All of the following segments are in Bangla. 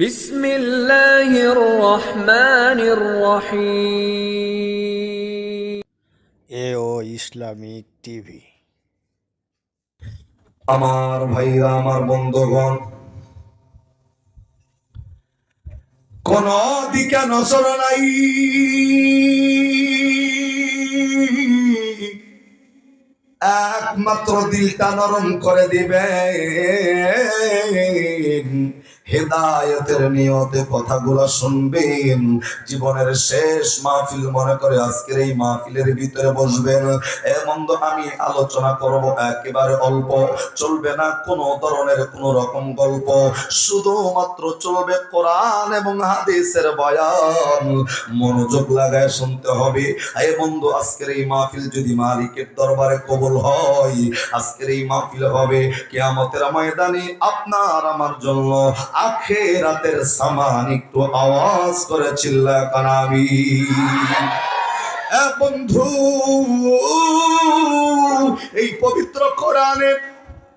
বিসমিল্লাহির রহমানির রহিম। এ টিভি। আমার ভাইরা আমার বন্ধুগণ কোন দিকে নজর নাই। একমাত্র দিলটা নরম করে দিবে হেদায়তের নিয়তে কথাগুলো শুনবেন। জীবনের শেষ মাহফিল মনে করে আজকের এই মাহফিলের ভিতরে বসবেন। এ মন্দ আমি আলোচনা করব একেবারে অল্প। চলবে না ধরনের রকম গল্প। শুধুমাত্র চলবে কোরআন এবং হাদিসের বয়ান। মনোযোগ লাগায় শুনতে হবে। এ বন্ধু আজকের এই মাহফিল যদি মালিকের দরবারে কবল হয়, আজকের এই মাহফিল হবে কেয়ামতের ময়দানে আপনার আমার জন্য। আখেরাতের সামান একটু আওয়াজ করে চিল্লা কানাবি। বন্ধু এই পবিত্র কোরআনে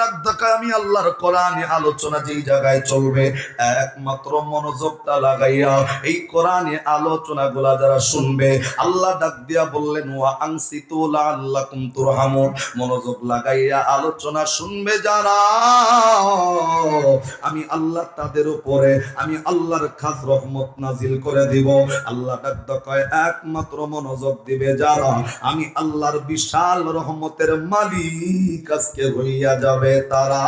ডাক ডাকা আমি আল্লাহর কোরআনে আলোচনা যেই জায়গায় চলবে, একমাত্র মনোযোগটা লাগাইয়া এই কোরআনে আলোচনা গুলা যারা শুনবে, আল্লাহ ডাক দিয়া বললেন, ওয়া আনসিতু লাআল্লাকুম তুরহামুন। মনোযোগ লাগাইয়া আলোচনা শুনবে যারা, আমি আল্লাহ তাদের উপরে, আমি আল্লাহর খাস রহমত নাজিল করে দিব। আল্লাহ ডাক ডাকায় একমাত্র মনোযোগ দিবে যারা, আমি আল্লাহর বিশাল রহমতের মালিক আজকে হইয়া যাবে তারা।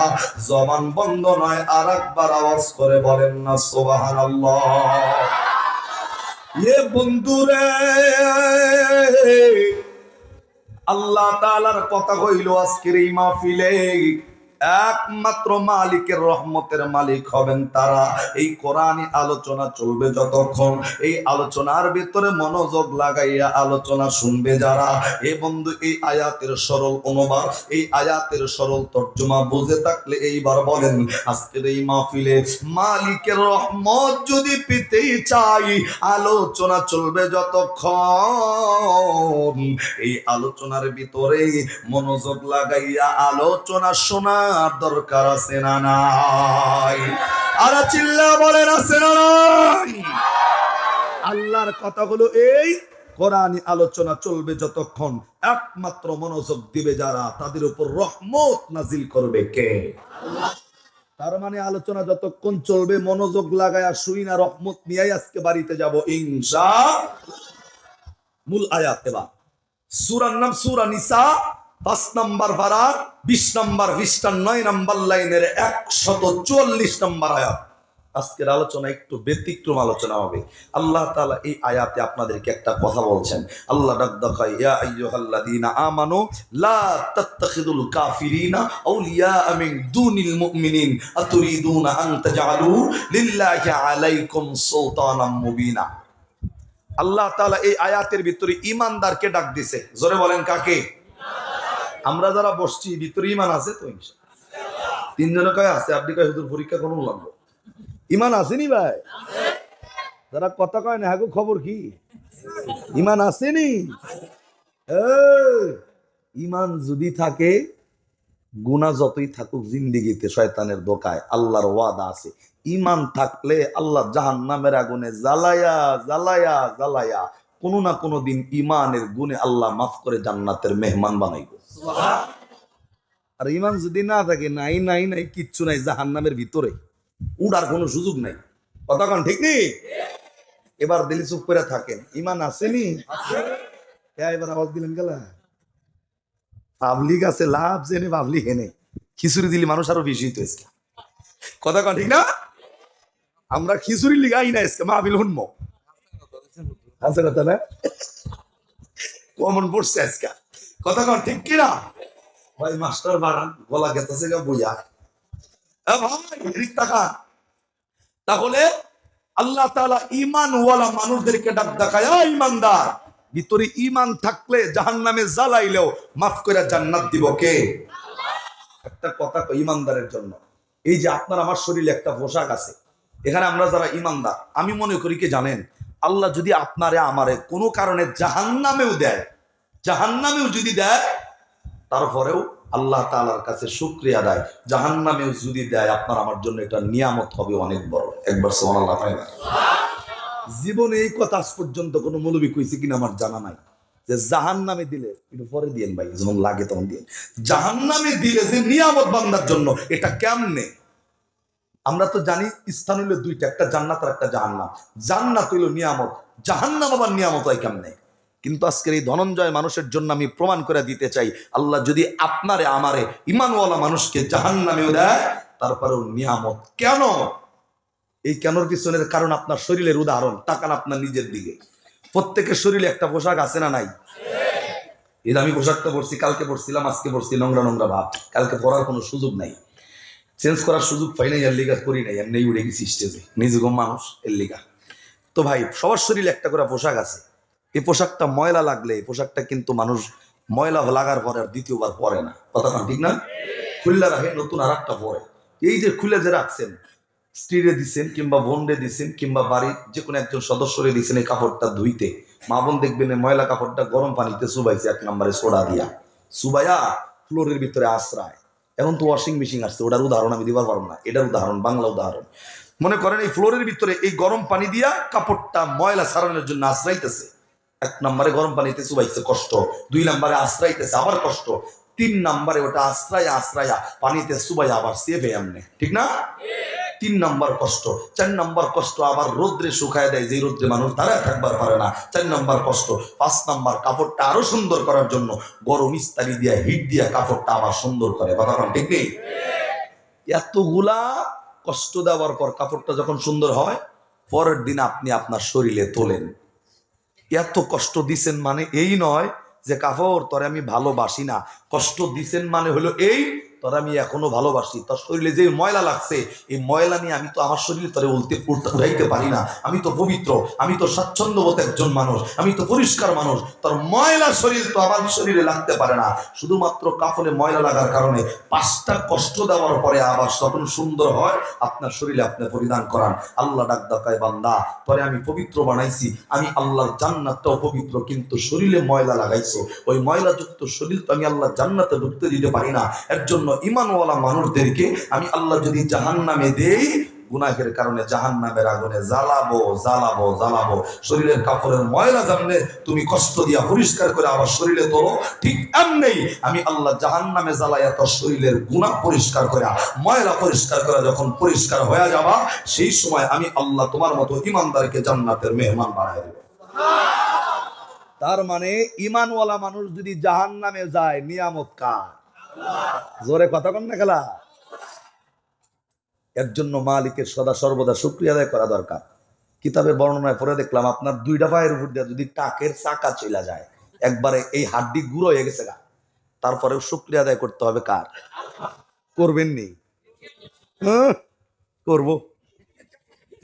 জবান বন্ধ নয় আর একবার আওয়াজ করে বলেন না সোবাহান এ বন্ধুরে, আল্লাহ তালার কথা কইল আজকের এই মাহফিলে। একমাত্র মালিকের রহমতের মালিক হবেন তারা। এই কোরআনই আলোচনা চলবে যতক্ষণ। এই আলোচনার ভিতরে মনোযোগ লাগাইয়া আলোচনা শুনবে যারা। এ বন্ধু, এই আয়াতের সরল অনুবাদ, এই আয়াতের সরল তর্জমা বুঝে থাকলে এইবার বলেন, আজকের এই মাহফিলে মালিকের রহমত যদি পেতেই চাই, আলোচনা চলবে যতক্ষণ। এই আলোচনার ভিতরে মনোযোগ লাগাইয়া আলোচনা শোনার দরকার আছে না নাই। আর চিল্লা আছে না নাই? আল্লাহর কথাগুলো এই কোরআনী আলোচনা চলবে যতক্ষণ একমাত্র মনোযোগ দিবে যারা, তাদের উপর রহমত নাজিল করবে কে? তার মানে আলোচনা যতক্ষণ চলবে, মনোযোগ লাগায় শুই না, রহমত নিয়ে আজকে বাড়িতে যাব, ইনশা মূল আয়াত এবার। সুরার নাম সুরা নিসা। পাঁচ নম্বর ভাড়া বিশ নম্বর বিশটা নয় নম্বর লাইনের একশত চুয়াল্লিশ নম্বর আয়াত। আজকের আলোচনা একটু ব্যতিক্রম আলোচনা হবে। আল্লাহ তালা এই আয়াতে আপনাদেরকে একটা কথা বলছেন। আল্লাহ কাফিরিনা আল্লাহ তাআলা এই আয়াতের ভিতরে ইমানদারকে ডাক দিছে। জোরে বলেন কাকে? আমরা যারা বসছি, ভিতরে ইমান আছে তো তিনজনে কয় আছে? আপনি কয়, হুজুর, পরীক্ষা করুন লাগল ইমান আসেনি ভাই। যারা কথা কয় না হ্যাঁ খবর কি? ইমান আসেনি। ইমান যদি থাকে গুণা যতই থাকুক, জিন্দিগিতে শয়তানের দোকায় আল্লাহর ওয়াদা আছে। ইমান থাকলে আল্লাহ জাহান নামের আগুনে জ্বালায়া জ্বালায়া জ্বালায়া কোনো না কোনো দিন ইমানের গুণে আল্লাহ মাফ করে জান্নাতের মেহমান বানাইব। আর ইমান যদি না থাকে নাই নাই নাই কিচ্ছু নাই জাহান নামের ভিতরে। উড়ার কোনো সুযোগ নাই। কন ঠিক নেই এবার দিলি চুপ করে থাকেন। ইমান আসেনি হ্যাঁ এবার আওয়াজ দিলেন গেলা? পাবলিক আছে লাভ জেনে পাবলিক হেনে খিচুড়ি দিলি মানুষ আরও বেশি তো এসকে কথা কন ঠিক না? আমরা খিচুড়ি লিগাই না এসকে মাহবিল শুনব আছে কথা না? কমন পড়ছে আজকে। কথা ঠিক কিনা? ভাই মাস্টার বাড়ান গলা গেতেছে গা বইয়া। ভাই এদিক তাকান তাহলে আল্লাহ তাআলা ইমানওয়ালা মানুষদেরকে ডাক দেখায় "আ ইমানদার ভিতরে ইমান থাকলে জাহান্নামে জ্বালাইলেও মাফ করে জান্নাত দিব কে? একটা কথা ইমানদারের জন্য। এই যে আপনার আমার শরীরে একটা পোশাক আছে এখানে আমরা যারা ইমানদার আমি মনে করি কি জানেন? আল্লাহ যদি আপনারে আমারে কোনো কারণে জাহান্নামেও দেয় জাহান্নামেও যদি দেয়, তারপরেও আল্লাহ তাআলার কাছে শুক্রিয়া দেয় জাহান্নামেও যদি দেয়, আপনার আমার জন্য এটা নিয়ামত হবে অনেক বড়। একবার সুবহানাল্লাহ তাই না জীবনে এই কথা আজ পর্যন্ত কোনো মৌলবী কইছে কিনা আমার জানা নাই। যে জাহান নামে দিলে, একটু পরে দিয়েন ভাই, যখন লাগে তখন দিয়ে জাহান নামে দিলে যে নিয়ামত বান্দার জন্য, এটা কেমনে? আমরা তো জানি, স্থান হইল দুইটা, একটা জান্নাত আর একটা জাহান্নাম। জান্নাত হইল নিয়ামত। জাহান্নাম আবার নিয়ামত হয় কেমনে? কিন্তু আজকের এই ধনঞ্জয় মানুষের জন্য আমি প্রমাণ করে দিতে চাই, আল্লাহ যদি আপনারে, আমারে, ইমানওয়ালা মানুষকে জাহান্নামেও দেয়, তারপরেও নিয়ামত। কেন? এই কেনর পিছনের কারণ আপনার শরীরের উদাহরণ, তাকান আপনার নিজের দিকে। প্রত্যেকের শরীরে একটা পোশাক আছে না নাই? এই আমি পোশাকটা পরছি, কালকে পরছিলাম, আজকে পরছি, নোংরা নোংরা ভাব। কালকে পরার কোনো সুযোগ নাই। চেঞ্জ করার সুযোগ পাই নাই, এর লিগা করি নাই, এমনি উড়ে গেছি স্টেজে নিজেগো মানুষ, এর লিগা। তো ভাই, সবার শরীরে একটা করে পোশাক আছে। এই পোশাকটা ময়লা লাগলে, এই পোশাকটা কিন্তু মানুষ ময়লা লাগার পরে আর দ্বিতীয়বার পরে না। কথা ঠিক না? খুললা রাখে, নতুন আর একটা পরে। এই যে খুলে যে রাখছেন, স্ত্রীরে দিছেন কিংবা বোনরে দিছেন কিংবা বাড়ির যে কোনো একজন সদস্যরে দিছেন এই কাপড়টা ধুইতে, মা বোন দেখবেন ময়লা কাপড়টা গরম পানিতে চুবাইছে এক নম্বরে সোডা দিয়া। সুবাইয়া ফ্লোরের ভিতরে আশ্রয়। এখন তো ওয়াশিং মেশিন আসছে, ওটার উদাহরণ আমি দিবার পারব না। এটার উদাহরণ, বাংলা উদাহরণ। মনে করেন এই ফ্লোরের ভিতরে এই গরম পানি দিয়া কাপড়টা ময়লা সারানোর জন্য আশ্রাইতেছে এক নম্বরে গরম পানিতে চুবাইছে, কষ্ট। দুই নম্বরে আশ্রাইতেছে, আবার কষ্ট। তিন নম্বরে ওটা আশ্রয়, আশ্রয়া, পানিতে চুবাই আবার সেভে এমনি ঠিক না? তিন নম্বর কষ্ট। চার নম্বর কষ্ট আবার রোদ্রে শুকায় দেয় যে রোদ্রে মানুষ দাঁড়ায় থাকবার পারে না। চার নম্বর কষ্ট, পাঁচ নম্বর কাপড়টা আরও সুন্দর করার জন্য গরম ইস্তারি দিয়া, হিট দিয়া কাপড়টা আবার সুন্দর করে। কথা ঠিক নেই? এতগুলা কষ্ট দেওয়ার পর কাপড়টা যখন সুন্দর হয়, পরের দিন আপনি আপনার শরীরে তোলেন। এত কষ্ট দিছেন মানে এই নয় যে কাপড় তরে আমি ভালোবাসি না। কষ্ট দিছেন মানে হলো এই তোর আমি এখনও ভালোবাসি। তোর শরীরে যে ময়লা লাগছে, এই ময়লা নিয়ে আমি তো আমার শরীরে তোরে উল্টে উল্টা উঠাইতে পারি না। আমি তো পবিত্র, আমি তো স্বাচ্ছন্দ্যবোধ একজন মানুষ, আমি তো পরিষ্কার মানুষ। তোর ময়লা শরীর তো আমার শরীরে লাগতে পারে না। শুধুমাত্র কাফলে ময়লা লাগার কারণে পাঁচটা কষ্ট দেওয়ার পরে আবার যখন সুন্দর হয়, আপনার শরীরে আপনি পরিধান করান। আল্লাহ ডাক ডাকায় বান্দা পরে আমি পবিত্র বানাইছি। আমি আল্লাহর জান্নাতটাও পবিত্র, কিন্তু শরীরে ময়লা লাগাইছো। ওই ময়লাযুক্ত শরীর তো আমি আল্লাহ জান্নাতে ঢুকতে দিতে পারি না। এর জন্য ইমানওয়ালা মানুষদেরকে আমি আল্লাহ যদি জাহান নামে দেই, গুনাহের কারণে জাহান নামের আগুনে জ্বালাবো জ্বালাবো জ্বালাবো। শরীরের কাপড়ের ময়লা জানলে তুমি কষ্ট দিয়া পরিষ্কার করে আবার শরীরে তোলো। ঠিক এমনি আমি আল্লাহ জাহান নামে জ্বালাইয়া তোর শরীরের গুণা পরিষ্কার করে ময়লা পরিষ্কার করে যখন পরিষ্কার হয়ে যাবা, সেই সময় আমি আল্লাহ তোমার মতো ইমানদারকে জান্নাতের মেহমান বানাই দেবো। তার মানে ইমানওয়ালা মানুষ যদি জাহান নামে যায়, নিয়ামত কার? জোরে কথা কন না খেলা। এর জন্য মালিকের সদা সর্বদা শুক্রিয়া আদায় করা দরকার। কিতাবের বর্ণনায় পরে দেখলাম আপনার দুইটা পায়ের উপর দিয়ে যদি টাকের চাকা চলে যায় একবারে এই হাড্ডি গুঁড়ো হয়ে গেছে গা। তারপরেও শুক্রিয়া আদায় করতে হবে কার? করবেন নি। হ্যাঁ, করব।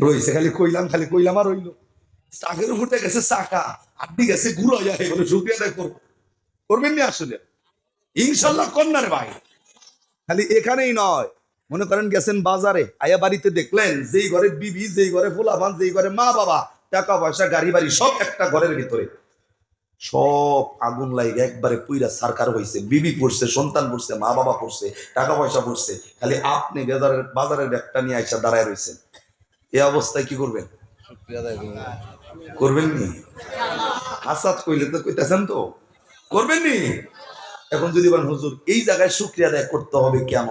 রইছে খালি কইলাম খালি কইলাম আর রইল। টাকের উপর দিয়ে গেছে চাকা হাড্ডি গেছে গুঁড়ো হয়ে যায় শুক্রিয়া আদায় করব। করবেন নি আসলে? ইনশাল্লাহ কন্যার ভাই। খালি এখানেই নয়। মনে করেন গেছেন বাজারে, আয়া বাড়িতে দেখলেন, যেই ঘরে বিবি, যেই ঘরে ফুলাফান যেই ঘরে মা বাবা, টাকা পয়সা, গাড়ি বাড়ি, সব একটা ঘরের ভিতরে। সব আগুন লাগে একবারে পুইরা সারকার হয়েছে বিবি পড়ছে, সন্তান পড়ছে, মা বাবা পড়ছে, টাকা পয়সা পড়ছে। খালি আপনি বাজারের বাজারের ব্যাগটা নিয়ে আইসা দাঁড়ায় রয়েছেন এ অবস্থায় কি করবেন? করবেন নি? হাসাত কইলে তো কইতেছেন তো। করবেন নি? এখন যদি বলেন, হুজুর, এই জায়গায় শুক্রিয়া আদায় করতে হবে কেন?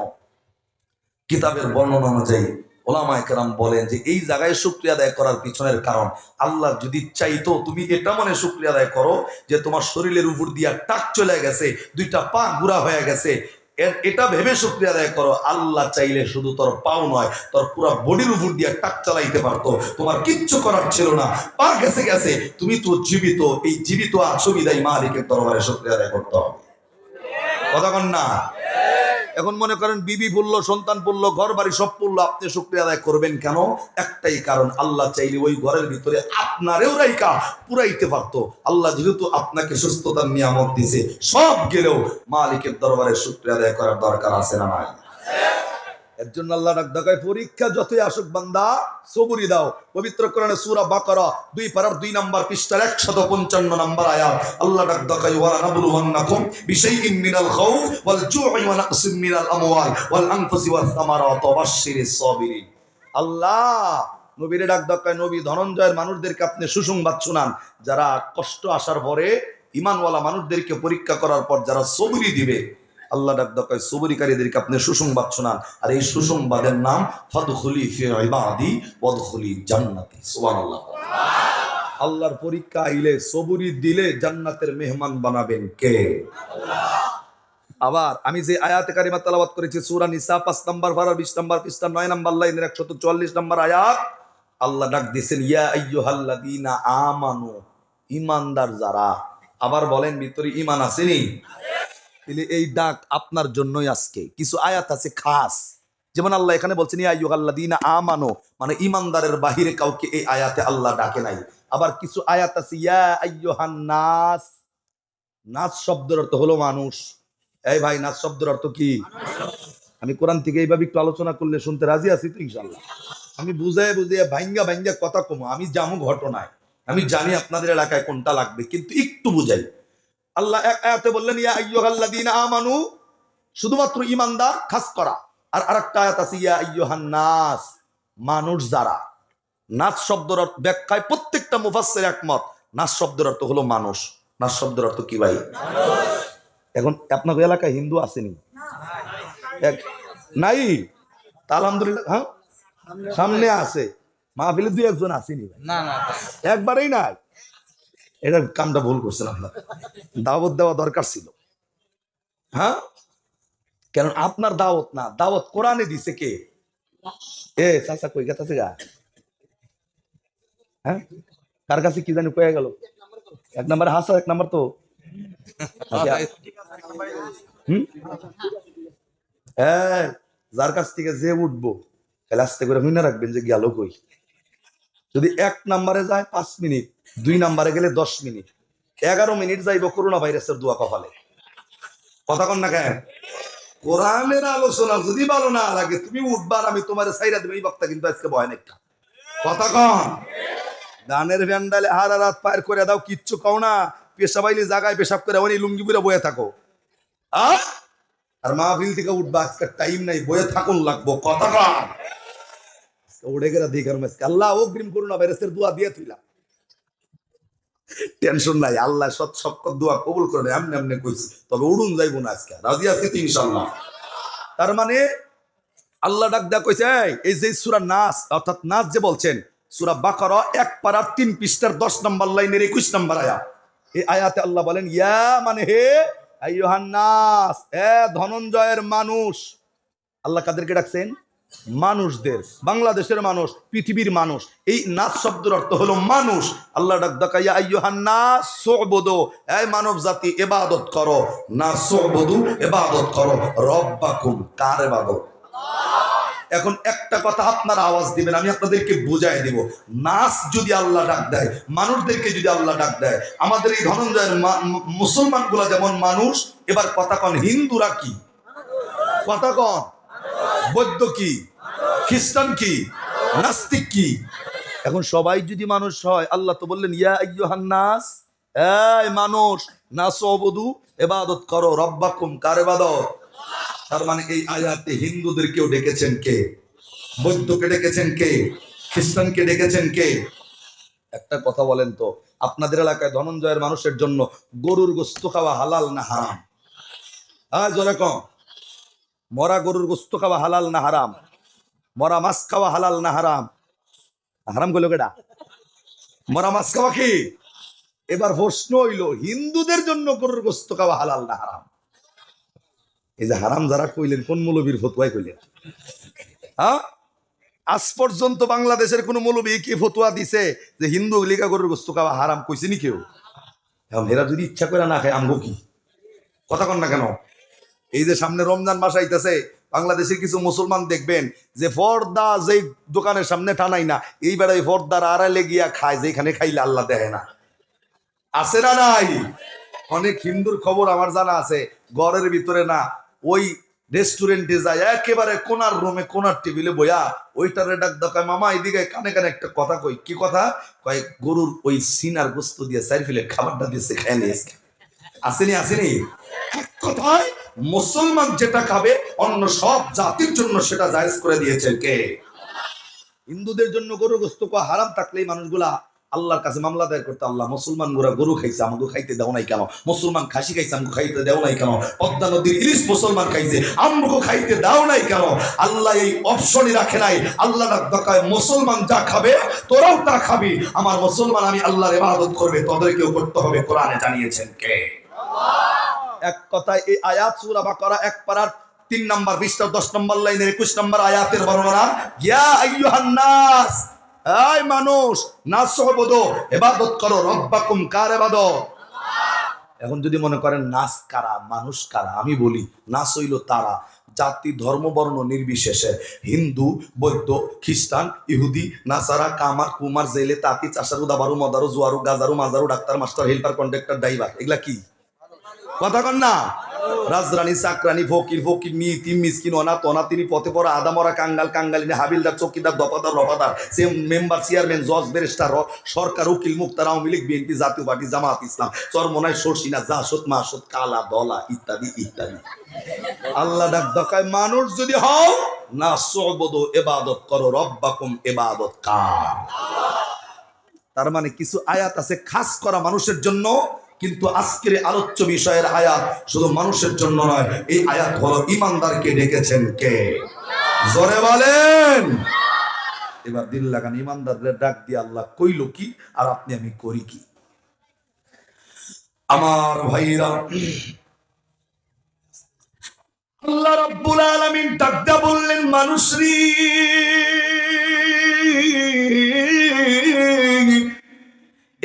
কিতাবের বর্ণনা অনুযায়ী ওলামা একরাম বলেন যে, এই জায়গায় শুক্রিয়া আদায় করার পিছনের কারণ, আল্লাহ যদি চাইতো তুমি এটা মনে শুক্রিয়া আদায় করো যে, তোমার শরীরের উপর দিয়া টাক চলে গেছে, দুইটা পা গুড়া হয়ে গেছে এটা ভেবে শুক্রিয়া আদায় করো, আল্লাহ চাইলে শুধু তোর পাও নয়, তোর পুরো বডির উপর দিয়ে টাক চালাইতে পারতো, তোমার কিচ্ছু করার ছিল না পা গেছে গেছে, তুমি তো জীবিত, এই জীবিত আছো বিদায় মালিকের দরবারে শুক্রিয়া আদায় করতে হবে। কন না এখন মনে করেন, বিবি পড়ল সন্তান পড়ল ঘর বাড়ি সব পড়ল আপনি শুক্রিয়া আদায় করবেন কেন? একটাই কারণ, আল্লাহ চাইলে ওই ঘরের ভিতরে আপনারেও রাইকা পুরাইতে পারতো। আল্লাহ যেহেতু আপনাকে সুস্থতার নিয়ামত দিছে সব গেলেও মালিকের দরবারে শুক্রিয়া আদায় করার দরকার আছে না নাই? এর জন্য আল্লাহ ডাক দেখায় পরীক্ষা যতই আসুক বান্দা সবুরি দাও। পবিত্র কোরআনে সূরা বাকারা, দুই পারার দুই নাম্বার পৃষ্ঠার 155 নাম্বার আয়াত। আল্লাহ ডাক দেখায় ওয়া নাবলুওয়ান্নাকুম বিশাইইন মিনাল খাউফ ওয়াল জু'i ওয়া নাকসিম মিনাল আমওয়াল ওয়াল আনফুসি ওয়াস সামারাত ওয়া বাশশিরিস সাবিরিন। আল্লাহ! নবীরে ডাক দেখায় নবী ধনঞ্জয়ের মানুষদেরকে আপনি সুসংবাদ শোনান। যারা কষ্ট আসার পরে, ইমানওয়ালা মানুষদেরকে পরীক্ষা করার পর যারা সবুরি দিবে আল্লাহ ডাক সবরিকারীদেরকে আপনি সুসংবাদ শোনান। আর এই সুসংবাদের নাম, ফাদখুলি ফি ইবাদি ওয়াদখুলি জান্নাতি। সুবহানাল্লাহ। আল্লাহর পরীক্ষা আইলে সবুরি দিলে জান্নাতের মেহমান বানাবেন কে? আবার আমি যে আয়াতে কারিমা তেলাওয়াত করেছি, সূরা নিসা 5 নাম্বার পারা 20 নাম্বার পৃষ্ঠা 9 নাম্বার লাইনের 144 নাম্বার আয়াত, আল্লাহ ডাক দিয়েছেন, ইয়া আইয়ুহাল্লাযীনা আমানু ইমানদার যারা। আবার বলেন, ভিতরে ইমান আসেনি? তাহলে এই ডাক আপনার জন্যই আজকে। কিছু আয়াত আছে খাস। যেমন আল্লাহ এখানে বলছেন, ইয়া আইয়ুহাল্লাযীনা আমানু। মানে ইমানদারের বাহিরে কাউকে এই আয়াতে আল্লাহ ডাকে নাই। আবার কিছু আয়াত আছে, ইয়া নাস নাস শব্দের অর্থ হলো মানুষ। এই ভাই, নাস শব্দের অর্থ কি? আমি কোরআন থেকে এইভাবে একটু আলোচনা করলে শুনতে রাজি আছি তো ইনশাল্লাহ আমি বুঝায় বুঝিয়ে ভাইঙ্গা ভাঙ্গা কথা কমো। আমি যাব ঘটনায়। আমি জানি আপনাদের এলাকায় কোনটা লাগবে, কিন্তু একটু বুঝাই। আল্লাহ এক আয়াতে বললেন ইয়া আইয়ুহাল্লাযীনা আমানু শুধুমাত্র ইমানদার খাস করা। আর আরেকটা আয়াত আছে ইয়া আইয়ুহান নাস মানুষ যারা। নাচ শব্দের অর্থ ব্যাখ্যায় প্রত্যেকটা মুফাসসির একমত। নাচ শব্দের অর্থ হলো মানুষ। নাচ শব্দের অর্থ কি ভাই? এখন আপনার এলাকায় হিন্দু আসেনি? এক নাই? তা আলহামদুলিল্লাহ হ্যাঁ? সামনে আছে। মাহফিলে দুই একজন আসেনি ভাই। না না। একবারেই নাই? এটার কামটা ভুল করছেন আপনার। দাওয়াত দেওয়া দরকার ছিল। হ্যাঁ? কারণ আপনার দাওয়াত না দাওয়াত কোরআনে দিছে কে? এ চাচা কই গা হ্যাঁ? কার কাছে কি জানি কয়ে গেল? এক নাম্বার হাসা এক নাম্বার তো। হ্যাঁ যার কাছ থেকে যে উঠবো তাহলে আস্তে করে মনে রাখবেন যে গেল কই। যদি এক নাম্বারে যায় পাঁচ মিনিট। দুই নাম্বারে গেলে দশ মিনিট। এগারো মিনিট যাইব করোনা ভাইরাসের দোয়া কপালে। কথা কন না কেন? কোরআনের আলোচনা যদি ভালো না লাগে, তুমি উঠবার আমি তোমার সাইরা দেবে, এই বক্তা কিন্তু আজকে ভয় নেই কথা কন? গানের ভ্যান্ডালে হারা রাত পায়ের করে দাও, কিচ্ছু কও না। পেশা পেশাবাইলি জায়গায় পেশাব করে ওই লুঙ্গি পুরে বয়ে থাকো। আহ? আর মাহফিল থেকে উঠবা, আজকে টাইম নাই, বয়ে থাকুন লাগবো। কথা কন? উড়ে গেলে মাসকে আল্লাহ অগ্রিম করুণা ভাইরাসের দোয়া দিয়ে তুইলা টেনশন নাই আল্লাহ সৎ সব দোয়া কবুল করে এমনি এমনি কইছি। তবে উড়ুন যাইবো না আজকে রাজি আছি তো ইনশাল্লাহ তার মানে আল্লাহ ডাক দেয়া কইছে "এই, যে সুরা নাস অর্থাৎ নাস যে বলছেন সুরা বাকারা এক পারার তিন পৃষ্ঠার দশ নম্বর লাইনের একুশ নম্বর আয়া এই আয়াতে আল্লাহ বলেন ইয়া মানে হে নাস এ ধনঞ্জয়ের মানুষ। আল্লাহ কাদেরকে ডাকছেন? মানুষদের, বাংলাদেশের মানুষ, পৃথিবীর মানুষ, এই নাচ শব্দের অর্থ হলো মানুষ। আল্লাহ ডাক ডাকাইয়া এই মানব জাতি, ইবাদত করো। না সুবুদু, ইবাদত করো। রব্বাকুম, কার ইবাদত? এখন একটা কথা আপনারা আওয়াজ দিবেন, আমি আপনাদেরকে বুঝাই দিব। নাচ যদি আল্লাহ ডাক দেয়, মানুষদেরকে যদি আল্লাহ ডাক দেয়, আমাদের এই ধনঞ্জয়ের মুসলমানগুলা যেমন মানুষ, এবার কথা কন, হিন্দুরা কি? কথা কন। বৌদ্ধ কি? খ্রিস্টান কি? নাস্তিক কি? এখন সবাই যদি মানুষ হয়, আল্লাহ তো বললেন, ইয়া আইয়ুহান নাস এই মানুষ নাস অবধু এবাদত করো, রব্বাকুম, কার এবাদত তার মানে এই আয়াতে হিন্দুদেরকেও ডেকেছেন কে? বৌদ্ধকে ডেকেছেন কে? খ্রিস্টানকে ডেকেছেন কে? একটা কথা বলেন তো, আপনাদের এলাকায় ধনঞ্জয়ের মানুষের জন্য গরুর গোস্ত খাওয়া হালাল না হারাম? হ্যাঁ জোরে কম মরা গরুর গোস্ত খাওয়া হালাল না হারাম? মরা মাছ খাওয়া হালাল না হারাম? হারাম করল কেটা মরা মাছ খাওয়া কি? এবার প্রশ্ন হইল, হিন্দুদের জন্য গরুর গোস্ত খাওয়া হালাল না হারাম? এই যে হারাম যারা কইলেন, কোন মৌলবীর ফতুয়াই কইলেন? হ্যাঁ? আজ পর্যন্ত বাংলাদেশের কোন মৌলবী কি ফতুয়া দিছে যে হিন্দু লিগা গরুর গোস্ত খাওয়া হারাম কইছে নি কেউ? এরা যদি ইচ্ছা করে না খায়, আমগো কি? কথা কন না কেন? এই যে সামনে রমজান মাস আইতেছে, বাংলাদেশের কিছু মুসলমান দেখবেন যে ফর্দা যেই দোকানের সামনে টানাই না এই বেড়াই পর্দার আড়ালে গিয়া খায় যেখানে খাইলে আল্লাহ দেয় না। আছে না নাই? অনেক হিন্দুর খবর আমার জানা আছে, ঘরের ভিতরে না, ওই রেস্টুরেন্টে যায়, একেবারে কোনার রুমে, কোনার টেবিলে বইয়া, ওইটারে ডাক দেখায় মামা এদিকে কানে কানে একটা কথা কই। কি কথা? কয়, গরুর ওই সিনার গোস্ত দিয়ে চার খাবারটা দিয়েছে খেয়ে নিয়েছে আসেনি আসেনি? এক কথায় মুসলমান যেটা খাবে, অন্য সব জাতির জন্য সেটা জায়েজ করে দিয়েছেন কে? হিন্দুদের জন্য গরু গোস্ত হারাম থাকলেই মানুষগুলা আল্লাহর কাছে মামলা দায়ের করতে, আল্লাহ মুসলমান গোরা গরু খাইছে আমাকে খাইতে দেও নাই কেন? মুসলমান খাসি খাইছে আমাকে খাইতে দেও নাই কেন? পদ্মা নদীর ইলিশ মুসলমান খাইছে আমাকে খাইতে দাও নাই কেন? আল্লাহ এই অপশনই রাখে নাই, আল্লাহ দকায় মুসলমান যা খাবে, তোরাও তা খাবি। আমার মুসলমান আমি আল্লাহর ইবাদত করবে, তোদেরকেও করতে হবে। কোরআনে জানিয়েছেন কে? এক কথায় এই আয়াত সূরা বাকারা এক পারার তিন নম্বর বিশটা দশ নম্বর লাইনের একুশ নম্বর আয়াতের বর্ণনা। এই মানুষ, নাস ইবাদত করো, রব্বাকুম কার ইবাদত এখন যদি মনে করেন নাস কারা, মানুষ কারা, আমি বলি, নাস হইল তারা, জাতি, ধর্ম, বর্ণ নির্বিশেষে, হিন্দু, বৌদ্ধ, খ্রিস্টান, ইহুদি, নাসারা, কামার, কুমার, জেলে, তাঁতি, চাষারু, দাবারু, মদারু, জুয়ারু, গাজারু, মাজারু, doctor, master, helper, conductor, driver, এগুলা কি? কথা কন না। রাজরানী চাকরানি ফকির ফকির তিন মিসকিন, অনাথ অনাথ তিনি পথে পড়া আদামরা কাঙ্গাল, কাঙ্গালিনী, হাবিলদার, চৌকিদার, দফাদার, রফাদার সে মেম্বার, চেয়ারম্যান, জজ, ব্যারিস্টার সরকার, উকিল, মুক্তার, আওয়ামী লীগ, বিএনপি, জাতীয় পার্টি, জামাত, ইসলাম, চরমনায় সরসিনা জাসদ, মাসদ, কালা, দলা, ইত্যাদি ইত্যাদি। আল্লাহ ডাক দকায় মানুষ যদি হও, না সবদ এবাদত করো, রব্বাকুম এবাদত কার? তার মানে কিছু আয়াত আছে, খাস করা মানুষের জন্য কিন্তু আজকের আলোচ্য বিষয়ের আয়াত শুধু মানুষের জন্য নয়, এই আয়াত হলো ইমানদারকে ডেকেছেন কে? জোরে বলেন। এবার দিল লাগান ইমানদারদের ডাক দিয়ে আল্লাহ কইল কি আর আপনি আমি করি কি? আমার ভাইরা, আল্লাহ রাব্বুল আলামিন ডাক বললেন মানুষ রে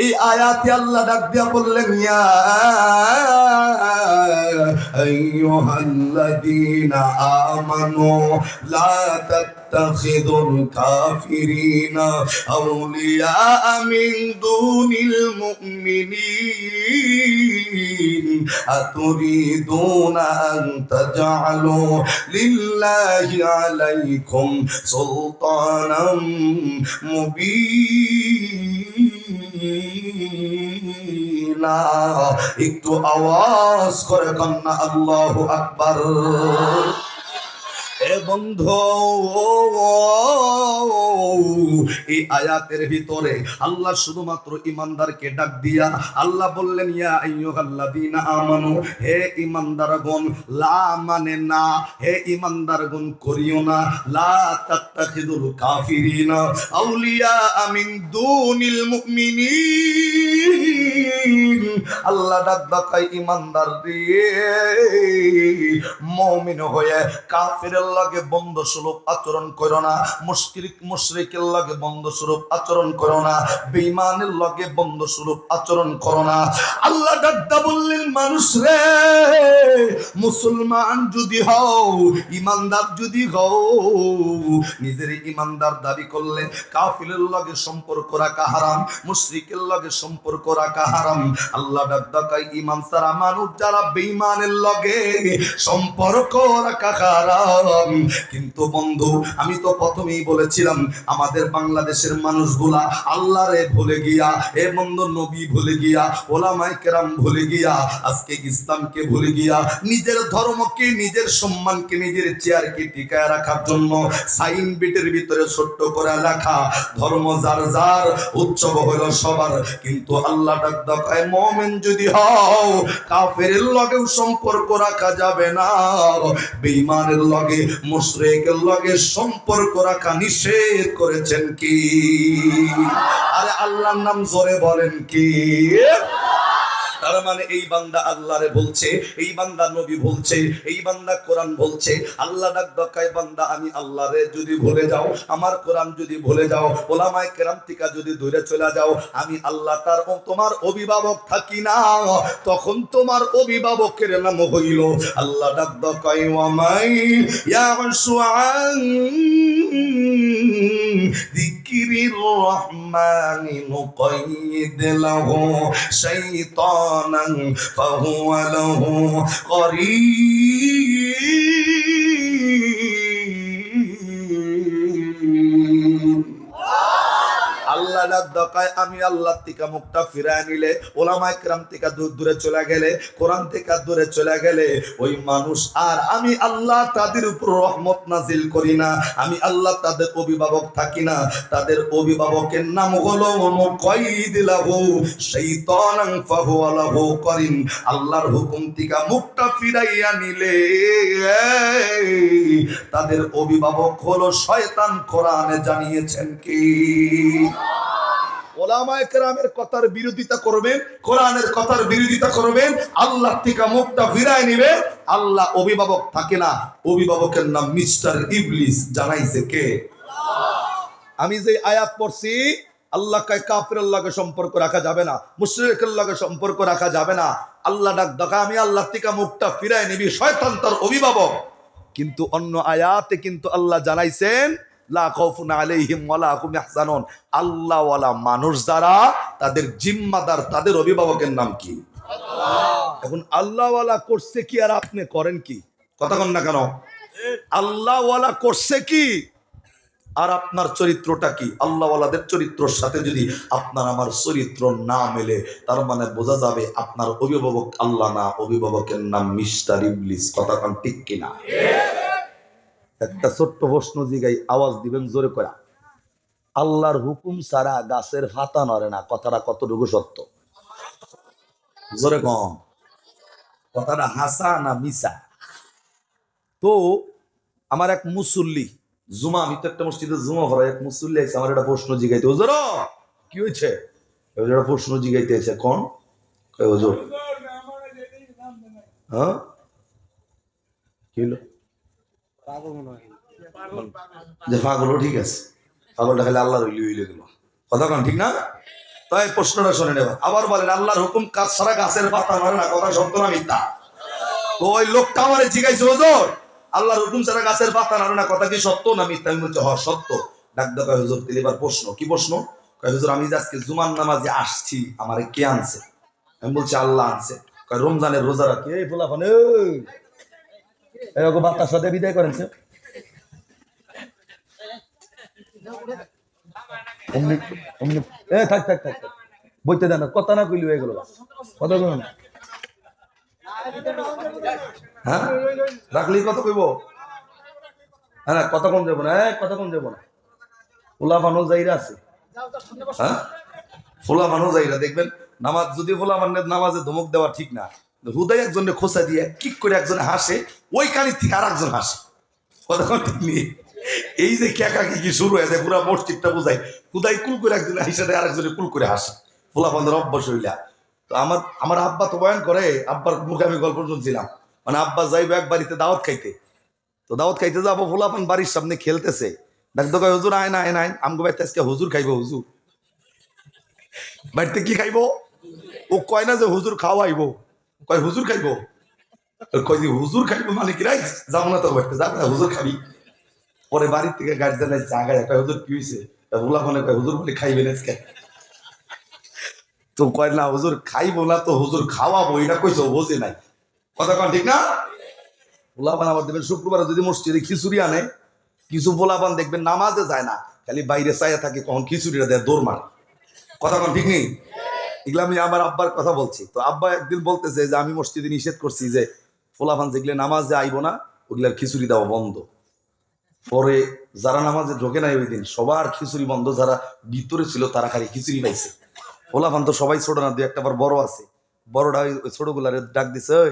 এই আয়াতে আল্লাহ ডাক দিয়া বললেন, ইয়া আইয়ুহাল্লাযীনা আমানু লা তাত্তাখিযুল কাফিরিনা আউলিয়া মিন দুনিল মুমিনিন। আতুরিদুনা আন তাজআলু লিল্লাহি আলাইকুম সুলতানাম মুবিনা। একটু আওয়াজ করে কন্যা আল্লাহ আকবার। বন্ধু এই আয়াতের ভিতরে আল্লাহ শুধুমাত্র ইমানদারকে ডাক দিয়া আল্লাহ বললেন ইয়া আইয়ুহাল্লাযীনা আমানু হে ইমানদারগণ লা মানে না হে ইমানদারগণ করিও না লা তাত্তাখিদুল কাফিরিনা আউলিয়া মিন দুনিল মুমিনিন আল্লাহ ডাক ডাকাই ইমানদার দিয়ে মমিন হয়ে কাফিরের লাগে বন্ধ স্বরূপ আচরণ করো না। মুশকিক মুশরিকের লাগে বন্ধ স্বরূপ আচরণ করো না। বেঈমানের লগে বন্ধ স্বরূপ আচরণ করো না। আল্লাহ ডাক্তার বললেন, মানুষ রে, মুসলমান যদি হও ইমানদার যদি হও, নিজের ইমানদার দাবি করলে কাফিলের লগে সম্পর্ক রাখা হারাম, মুশরিকের লগে সম্পর্ক রাখা হারাম। আল্লাহ ডাক্তার ইমান সারা মানুষ যারা বেঈমানের লগে সম্পর্ক রাখা হারাম কিন্তু বন্ধু, আমি তো প্রথমেই বলেছিলাম, আমাদের বাংলাদেশের মানুষগুলা আল্লাহরে ভুলে গিয়া, এ বন্ধু নবী ভুলে গিয়া ওলামাই কেরাম ভুলে গিয়া, আজকে ইসলামকে ভুলে গিয়া, নিজের ধর্মকে, নিজের সম্মানকে, নিজের চেয়ারকে টিকায় রাখার জন্য সাইন বিটের ভিতরে ছোট্ট করে লেখা, ধর্ম যার যার, উৎসব হইল সবার, কিন্তু আল্লাহ ডাক দেখায় মমেন যদি হও কাফের লগেও সম্পর্ক রাখা যাবে না, বেঈমানের লগে মুশরিকের লগে সম্পর্ক রাখা নিষেধ করেছেন কি? আরে আল্লাহর নাম জোরে বলেন কি? তার মানে এই বান্দা আল্লাহরে বলছে, এই বান্দা নবী বলছে, এই বান্দা কোরআন বলছে, আল্লাহ ডাক দকায়, বান্দা, আমি আল্লাহরে যদি ভুলে যাও, আমার কোরআন যদি ভুলে যাও, ওলামায় কেরাম থেকে যদি দূরে চলে যাও, আমি আল্লাহ তার তোমার অভিভাবক থাকি না। তখন তোমার অভিভাবকের নাম হইল আল্লাহ ডাক দকায়, ওয়ামাই ইয়াশু আন যিকিরির রহমানি নুকাইয়িদ লাহু শাইতানান ফাহুয়া লাহু করিম। ডাক দকায় আমি থেকে মুখটা ফিরায় নিলে, ওলামায় ক্রাম থেকে দূর দূরে চলে গেলে, কোরআন থেকে দূরে চলে গেলে, ওই মানুষ আর আমি আল্লাহ তাদের উপর রহমত নাজিল করি না, আমি আল্লাহ তাদের অভিভাবক থাকি না, তাদের অভিভাবকের নাম হলো করিন আল্লাহর হুকুম থেকে মুখটা ফিরাইয়া নিলে, তাদের অভিভাবক হলো শয়তান কোরআনে জানিয়েছেন কি? ওলামায়ে কেরামের কথার বিরোধিতা করবেন, কোরআনের কথার বিরোধিতা করবেন, আল্লাহ থেকে মুখটা ফিরায় নিবে, আল্লাহ অভিভাবক থাকে না। অভিভাবকের নাম মিস্টার ইবলিস, জানাইছে কে? আমি যে আয়াত পড়ছি, আল্লাহ কায় কাফের আল্লাহকে সম্পর্ক রাখা যাবে না মুশরিক আল্লাহকে সম্পর্ক রাখা যাবে না। আল্লাহ ডাক দেখা আমি আল্লাহ থেকে মুখটা ফিরায় নিবি, শয়তান তার অভিভাবক। কিন্তু অন্য আয়াতে কিন্তু আল্লাহ জানাইছেন লা খাউফুন আলাইহিম ওয়ালা হুম ইয়াহজানুন। আল্লাহ ওয়ালা মানুষ যারা তাদের জিম্মাদার তাদের অভিভাবকের নাম কি? এখন আল্লাহ ওয়ালা করছে কি আর আপনি করেন কি? কথা কন না কেন? আল্লাহ ওয়ালা করছে কি? আর আপনার চরিত্রটা কি? আল্লাহওয়ালাদের চরিত্রর সাথে যদি আপনার আমার চরিত্র না মেলে তার মানে বোঝা যাবে আপনার অভিভাবক আল্লাহ না অভিভাবকের নাম মিস্টার ইবলিস। কথা কান ঠিক কিনা? একটা ছোট্ট প্রশ্ন জিগাই, আওয়াজ দিবেন জোরে করা আল্লাহর হুকুম ছাড়া গাছের ফাতা নড়ে না, কথাটা কতটুকু সত্য? জোরে কম। কথাটা হাসা না মিসা তো আমার এক মুসল্লি, জুমা, আমি তো একটা মসজিদে জুমা ভরা এক মুসল্লি আছে আমার একটা প্রশ্ন জিগাইতে, হুজুর! কি হয়েছে একটা প্রশ্ন জিগাইতে আছে কোন? হ্যাঁ? কি হলো যে পাগল ঠিক আছে। পাগলটা খালি আল্লাহর হইলি হইলে গেল। কথা কন ঠিক না? তাই প্রশ্নটা শুনে নেবা আবার বলেন আল্লাহর হুকুম কাজ ছাড়া গাছের পাতা মারে না? কথা সত্য না মিথ্যা? তো ওই লোকটা আমারে জিজ্ঞাসা হুজুর আল্লাহর হুকুম ছাড়া গাছের পাতা নাড়ে না? কথা কি সত্য না মিথ্যা? আমি বলছি হ সত্য। ডাক দেখা হুজুর তাহলে এবার প্রশ্ন। কি প্রশ্ন? কয় হুজুর আমি আজকে জুমার নামাজে আসছি আমারে কে আনছে? আমি বলছি আল্লাহ আনছে। কয় রমজানের রোজা রাখি? এই ফুলা ফানে এরকম বিদায় করেন থাক থাক থাক। বইতে দেন না, কথা না কইলি হয়ে গেল কথা না। হ্যাঁ? রাখলি কত কইব? হ্যাঁ কথা কম যাব না হ্যাঁ কথা কম যাব না। ফুলা ফানো যাইরা আছে। হ্যাঁ? ফুলা ফানো যাইরা দেখবেন নামাজ যদি ফুলা ফানের নামাজে ধমক দেওয়া ঠিক না হুদাই একজনে খোসা দিয়ে কিক করে একজনে হাসে ওই কানির থেকে আর একজন হাসে কোন এই যে কেকা কি শুরু হয়েছে, পুরা মসজিদটা বুঝাই। হুদাই কুল করে একজনে হাসে, আর একজনে কুল করে হাসে। ফুলা ফানের অভ্যাস হইলা। তো আমার আমার আব্বা তো বয়ান করে, আব্বার মুখে আমি গল্প শুনছিলাম। মানে আব্বা যাইবো এক বাড়িতে দাওয়াত খাইতে। তো দাওয়াত খাইতে যাব ফুলাপান বাড়ির সামনে খেলতেছে। ডাক দোকায় হুজুর, আয় না আয় না আমগো বাড়িতে আজকে হুজুর খাইবো, হুজুর। বাড়িতে কি খাইবো? ও কয় না যে হুজুর খাওয়াইবো। কয়, হুজুর খাইবো? কয় যে হুজুর খাইবো মানে কি? রাই যাব না তো যাব না, হুজুর খাবি। পরে বাড়ির থেকে গার্জেন জায়গায় কয়, হুজুর কি হয়েছে ফুলাপানে কয়, হুজুর বলে খাইবেন আজকে। তো কয়, না, হুজুর খাইবো না তো হুজুর খাওয়াবো, এটা কইছো বোঝে নাই। কথা কন, ঠিক না? পোলাপান আবার দেখবেন শুক্রবার যদি মসজিদে খিচুড়ি আনে, কিছু পোলাপান দেখবেন নামাজে যায় না, খালি বাইরে চাইয়া থাকে, কখন খিচুড়িটা দেয় দৌড় মার কথা কন, ঠিক নেই? এগুলো আমি আমার আব্বার কথা বলছি। তো আব্বা একদিন বলতেছে যে, আমি মসজিদে নিষেধ করছি যে, ফোলাফান যেগুলো নামাজে আইবো না, ওগুলার খিচুড়ি দেওয়া বন্ধ। পরে যারা নামাজে ঢোকে নাই ওই দিন, সবার খিচুড়ি বন্ধ, যারা ভিতরে ছিল তারা খালি খিচুড়ি পাইছে ফোলাফান তো সবাই ছোট না দু একটা আবার বড় আছে। বড়টা ওই ওই ছোটগুলারে ডাক দিছে, ওই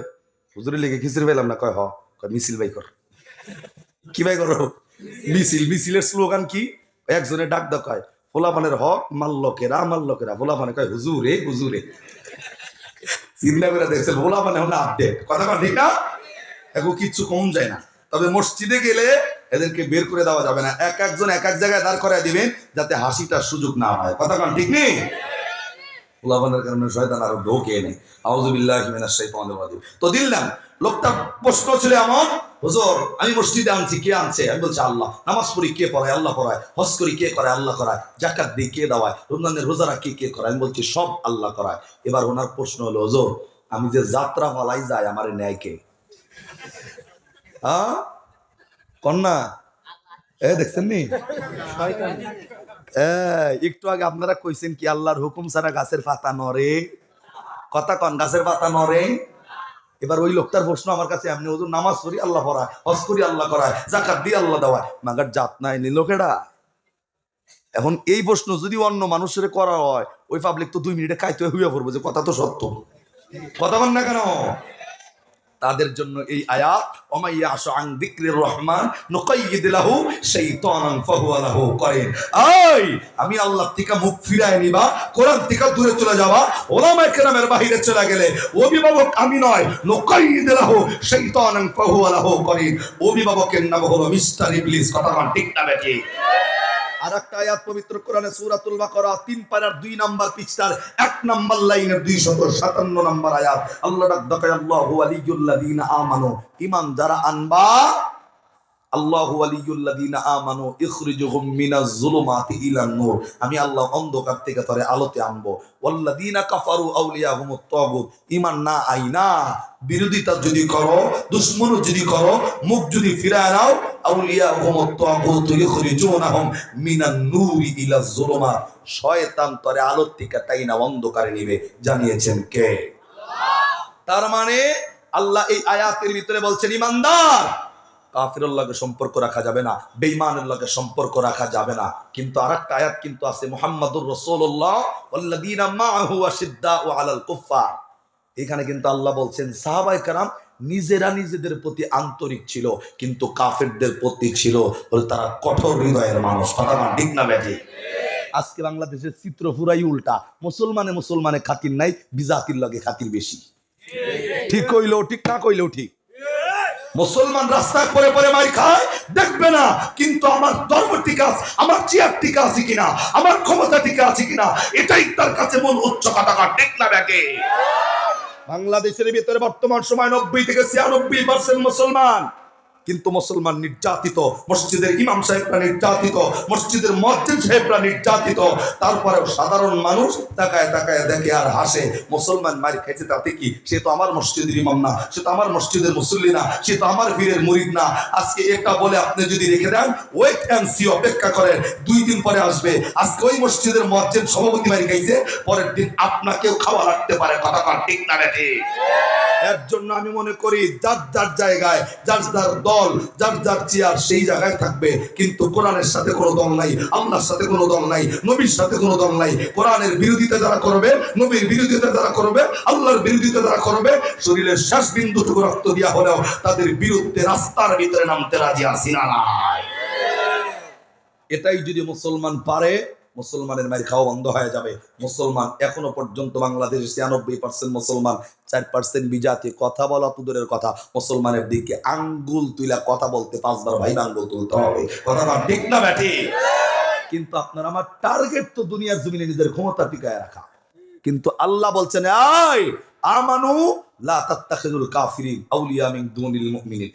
হুজুরি লেগে খিচুড়ি পেলাম না। কয়, হ, কয়, মিছিল বাই কর। কি বাই করো? মিছিল, মিছিলের স্লোগান কি? একজনে ডাক দাও, কয় পোলাপানের হক মাল্লকেরা মাল্লকেরা। পোলাপানে কয়, হুজুরে হুজুরে। চিন্তা করে দেখছে ভোলা মানে হলো আপডেট কথা কথা ঠিক না? এখন কিচ্ছু কম যায় না। তবে মসজিদে গেলে এদেরকে বের করে দেওয়া যাবে না। এক একজন এক এক জায়গায় দাঁড় করায় দিবেন, যাতে হাসিটার সুযোগ না হয়। কথা কথা ঠিক নেই? ফুলাবানের কারণে শয়তান আরও ঢোকে নেই আউযুবিল্লাহি মিনাশ তো দিলাম লোকটা প্রশ্ন ছিল এমন, হুজুর, আমি মসজিদে আনছি, কে আনছে? আমি বলছি, আল্লাহ। নামাজ পড়ি, কে পড়ায়? আল্লাহ পড়ায়। হজ করি, কে করে আল্লাহ করায়। জাকাত দিই, কে দেওয়ায়? রমজানের রোজা রাখি, কে করায়? আমি বলছি, সব আল্লাহ করায়। এবার ওনার প্রশ্ন হলো, হুজুর, আমি যে যাত্রা ফালাই যাই, আমার ন্যায় কে? হ্যাঁ কন্যা দেখছেন নি? একটু আগে আপনারা কইছেন কি, আল্লাহর হুকুম ছাড়া গাছের পাতা কথা কন, গাছের পাতা এবার ওই লোকটার প্রশ্ন আমার কাছে নামাজ আল্লাহ পড়ায় করি, আল্লাহ করায় জাকাত দিয়ে আল্লাহ দেওয়ায়। মাগার জাত নাই নি লোকেরা। এখন এই প্রশ্ন যদি অন্য মানুষের করা হয়, ওই পাবলিক তো দুই মিনিটে খাইতে হইয়া পড়ব, যে কথা তো সত্য। কথা বল না কেন? তাদের জন্য এই আয়াত ওমাইয়া আসো আং দিক্রির রহমান, নুকাইয়িদ লাহু শাইতানান ফাহুয়া লাহু করিন। আই আমি আল্লাহ থেকে মুখ ফিরায় নিবা, কোরআন থেকে দূরে চলে যাওয়া ওলামায়ে কেরামের বাইরে চলে গেলে অভিভাবক আমি নয়, নুকাইয়িদ লাহু শাইতানান ফাহুয়া লাহু করিন। অভিভাবকের নাম হলো মিস্টার ইবলিস, কথা ঠিক না বেটি আর একটা আয়াত পবিত্র কোরআনে সূরাতুল বাকারা, তিন পারার দুই নাম্বার পৃষ্ঠার এক নাম্বার লাইনের দুই শত সাতান্ন নাম্বার আয়াত। আল্লাহ ডাক ডাকায় আল্লাহু আলিয়ুল্লাযীনা আমানু। ঈমান যারা আনবা আল্লাহু আলিয়ুল্লাযীনা আমানু ইখরিজুহুম মিনাজ যুলুমাতি ইলান নূর। আমি আল্লাহ অন্ধকার থেকে তরে আলোতে আনব। ওয়াল্লাযীনা কাফারু আউলিয়াহুমুত তাগুত। ঈমান না আইনা। বিরোধিতা যদি করো দুশ্মন যদি করো মুখ যদি ফিরায় নাও আউলিয়াহুমুত তাগুত ইখরিজুনাহুম মিনান নূরি ইলা যুলুমাত শয়তান তরে আলোর থেকে টাইনা অন্ধকারে নিবে। জানিয়েছেন কে? তার মানে আল্লাহ এই আয়াতের ভিতরে বলছেন ইমানদার কাফিরের লগে সম্পর্ক রাখা যাবে না বেঈমানের লগে সম্পর্ক রাখা যাবে না। কিন্তু আরেকটা আয়াত কিন্তু আছে, মুহাম্মাদুর আশিদ্দাউ আলাল এখানে কিন্তু আল্লাহ বলছেন, সাহাবায়ে কেরাম নিজেরা নিজেদের প্রতি আন্তরিক ছিল, কিন্তু কাফেরদের প্রতি ছিল তারা কঠোর হৃদয়ের মানুষ। কথা ঠিক না ব্যাটি আজকে বাংলাদেশের চিত্র পুরাই উল্টা। মুসলমানে মুসলমানে খাতির নাই, বিজাতির লগে খাতির বেশি। ঠিক কইলেও ঠিক না কইলেও ঠিক। মুসলমান রাস্তায় পরে পরে মারি খায়, দেখবে না। কিন্তু আমার ধর্ম ঠিক আছে, আমার চেয়ার ঠিক আছে কিনা, আমার ক্ষমতা টিকা আছে কিনা, এটাই তার কাছে মন উচ্চ কাটাকা ঠিক না ব্যাকে? বাংলাদেশের ভিতরে বর্তমান সময় নব্বই থেকে ছিয়ানব্বই পার্সেন্ট মুসলমান। কিন্তু মুসলমান নির্যাতিত, মসজিদের ইমাম সাহেবরা নির্যাতিত, মসজিদের মসজিদ সাহেবরা নির্যাতিত। তারপরেও সাধারণ মানুষ তাকায় তাকায় দেখে আর হাসে, মুসলমান মারি খাইছে তাতে কি? সে তো আমার মসজিদের ইমাম না, সে তো আমার মসজিদের মুসল্লি না, সে তো আমার বীরের মুরিদ না। আজকে এটা বলে আপনি যদি রেখে দেন ওয়েট অ্যান্ড সি অপেক্ষা করেন। দুই দিন পরে আসবে। আজকে ওই মসজিদের মসজিদ সভাপতি মারি খাইছে পরের দিন আপনাকেও খাওয়া লাগতে পারে। কথা ঠিক না রে এর জন্য আমি মনে করি যার যার জায়গায়, যার যার দল যার যার চেয়ার সেই জায়গায় থাকবে। কিন্তু কোরআনের সাথে কোনো দল নাই, আল্লাহর সাথে কোনো দল নাই, নবীর সাথে কোনো দল নাই। কোরআনের বিরোধিতা যারা করবে, নবীর বিরোধিতা যারা করবে, আল্লাহর বিরোধিতা যারা করবে, শরীরের শেষ বিন্দুটুকু রক্ত দিয়া হলেও তাদের বিরুদ্ধে রাস্তার ভিতরে নামতে রাজি আসি না এটাই যদি মুসলমান পারে মুসলমানের মায়ের খাওয়া বন্ধ হয়ে যাবে। মুসলমান এখনও পর্যন্ত বাংলাদেশে ছিয়ানব্বই পার্সেন্ট মুসলমান, চার পার্সেন্ট বিজাতি। কথা বলা তো দূরের কথা। মুসলমানের দিকে আঙ্গুল তুইলা কথা বলতে পাঁচবার ভাই আঙ্গুল তুলতে হবে। কথা ঠিক না ব্যাটি? কিন্তু আপনার আমার টার্গেট তো দুনিয়ার জমিনে নিজের ক্ষমতা টিকায় রাখা। কিন্তু আল্লাহ বলছেন আয় আমানু লা তাত্তাখিজুল কাফিরিন আউলিয়া মিন দুনিল মুমিনিন।